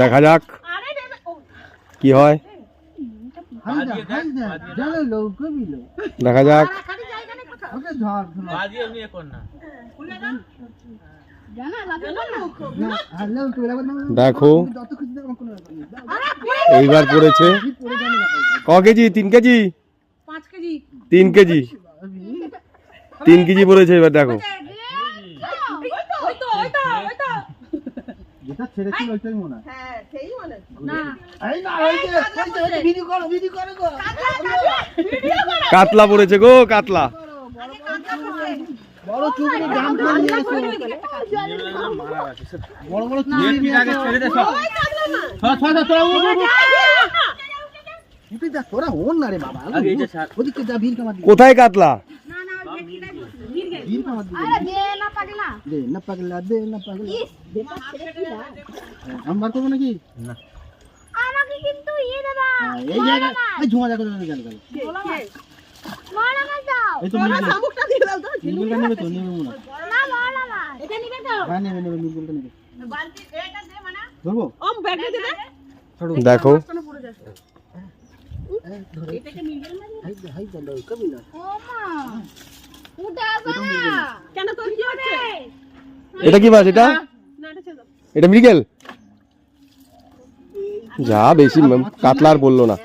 দেখা যাক। কি হয়? দেখা যাক। দেখো। এইবার পড়েছে। ক কেজি? তিন কেজি? তিন কেজি। তিন কেজি পড়েছে, এবার দেখো ওই তো ওই তো ওই তো যেটা ছেড়েছিল ওইটাই মনে হয়। হ্যাঁ সেই মনে না। এই না ওই যে ওই যে, ভিডিও করো ভিডিও করো গো। কাতলা পড়েছে গো কাতলা। বড় চুবড়ি দাম করে নিয়ে এসো। বড় বড় চুবড়ি নিয়ে আগে ছেড়ে দে সব সব সব সব সব উঠে যা তোরা ওন না রে বাবা। ওদিকে যা ভিড় দিকে কোথায় কাতলা? ভিড় কামার দিকে দে না পাগলা দে না পাগলা আমি বার করবো নাকি আমাকে কিন্তু ইয়ে দেবা হ্যাঁ, এই জায়গা এই ঝুমা জায়গা গেল গেল বড় মাছ দাও এই তো মিলগুলো শামুকটা দিয়ে দাও তো মিলগুলো নেবে তো নেবে মনে হয়। না বড় মাছ এটা নিবে তো হ্যাঁ নেবে নেবে মিলগুলো নেবে বালতি এটা দে মানে ধরবো ওম ব্যাগ দে দে দেখো কেন পড়ে যাস এটাকে মিলবে না হাই হাই চলো কবি না ও মা উঠাবা কেন তোর কি হচ্ছে? এটা কি মাছ এটা? এটা মৃগেল? যা বেশি কাতলার বলল না।